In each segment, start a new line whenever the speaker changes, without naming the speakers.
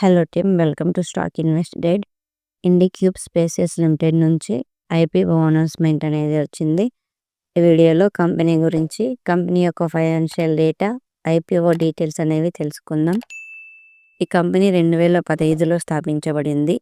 Hello team welcome to stock invest date Indiqube spaces limited నుంచి IP announcement అనేది వచ్చింది. ఈ వీడియోలో కంపెనీ గురించి కంపెనీ యొక్క ఫైనాన్షియల్ డేటా ఐపీఓ డీటెయిల్స్ అనేవి తెలుసుకుందాం. ఈ కంపెనీ రెండు వేల పదహైదులో స్థాపించబడింది.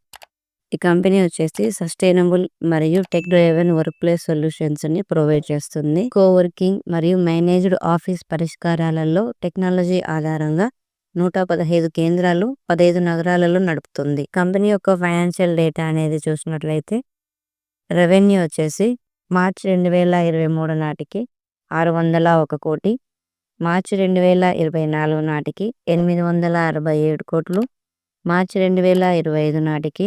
ఈ కంపెనీ వచ్చేసి సస్టైనబుల్ మరియు టెక్ డ్రైవెన్ వర్క్ ప్లేస్ సొల్యూషన్స్ని ప్రొవైడ్ చేస్తుంది. కోవర్కింగ్ మరియు మేనేజ్డ్ ఆఫీస్ పరిష్కారాలలో టెక్నాలజీ ఆధారంగా నూట పదహైదు కేంద్రాలు పదహైదు నగరాలలో నడుపుతుంది. కంపెనీ యొక్క ఫైనాన్షియల్ డేటా అనేది చూసినట్లయితే రెవెన్యూ వచ్చేసి మార్చి రెండు వేల ఇరవై మూడు నాటికి ఆరు వందల ఒక కోటి మార్చి రెండు వేల ఇరవై నాలుగు నాటికి ఎనిమిది వందల అరవై ఏడు కోట్లు మార్చి రెండు వేల ఇరవై ఐదు నాటికి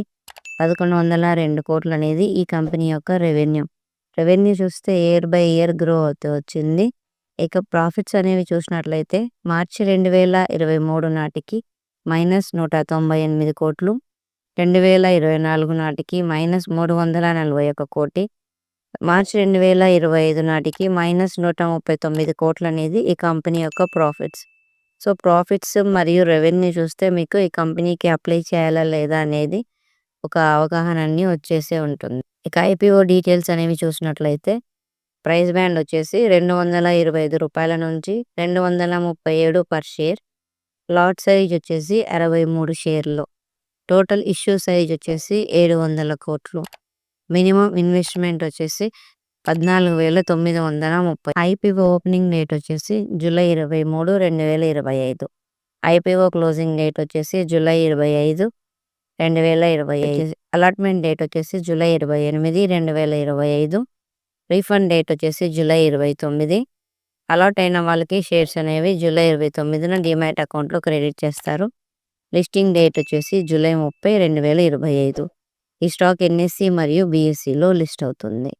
పదకొండు వందల రెండు కోట్లు అనేది ఈ కంపెనీ యొక్క రెవెన్యూ. రెవెన్యూ చూస్తే ఇయర్ బై ఇయర్ గ్రో అవుతూ వచ్చింది. ఇక ప్రాఫిట్స్ అనేవి చూసినట్లయితే మార్చి రెండు వేల ఇరవై మూడు నాటికి మైనస్ నూట తొంభై ఎనిమిది కోట్లు రెండు వేల ఇరవై నాలుగు నాటికి మైనస్ మూడు వందల నలభై ఒక కోటి మార్చి రెండు వేల ఇరవై ఐదు నాటికి మైనస్ నూట ముప్పై తొమ్మిది కోట్లు అనేది ఈ కంపెనీ యొక్క ప్రాఫిట్స్. సో ప్రాఫిట్స్ మరియు రెవెన్యూ చూస్తే మీకు ఈ కంపెనీకి అప్లై చేయాలా లేదా అనేది ఒక అవగాహనని వచ్చేసే ఉంటుంది. ఇక ఐపీఓ డీటెయిల్స్ అనేవి చూసినట్లయితే ప్రైస్ బ్యాండ్ వచ్చేసి రెండు వందల ఇరవై ఐదు రూపాయల నుంచి రెండు వందల ముప్పై ఏడు పర్ షేర్. లాట్ సైజ్ వచ్చేసి అరవై మూడు షేర్లు. టోటల్ ఇష్యూ సైజ్ వచ్చేసి ఏడు వందల కోట్లు. మినిమం ఇన్వెస్ట్మెంట్ వచ్చేసి పద్నాలుగు వేల తొమ్మిది వందల ముప్పై. ఐపీఓ ఓపెనింగ్ డేట్ వచ్చేసి జూలై ఇరవై మూడు రెండు వేల ఇరవై ఐదు. ఐపీఓ క్లోజింగ్ డేట్ వచ్చేసి జూలై ఇరవై ఐదు రెండు వేల ఇరవై ఐదు. అలాట్మెంట్ డేట్ వచ్చేసి జూలై ఇరవై ఎనిమిది రెండు వేల ఇరవై ఐదు. రీఫండ్ డేట్ వచ్చేసి జూలై ఇరవై తొమ్మిది. అలాట్ అయిన వాళ్ళకి షేర్స్ అనేవి జూలై ఇరవై తొమ్మిదిన డిమాట్ అకౌంట్లో క్రెడిట్ చేస్తారు. లిస్టింగ్ డేట్ వచ్చేసి జూలై ముప్పై రెండు వేల ఇరవై ఐదు. ఈ స్టాక్ ఎన్ఎస్సి మరియు బీఎస్సిలో లిస్ట్ అవుతుంది.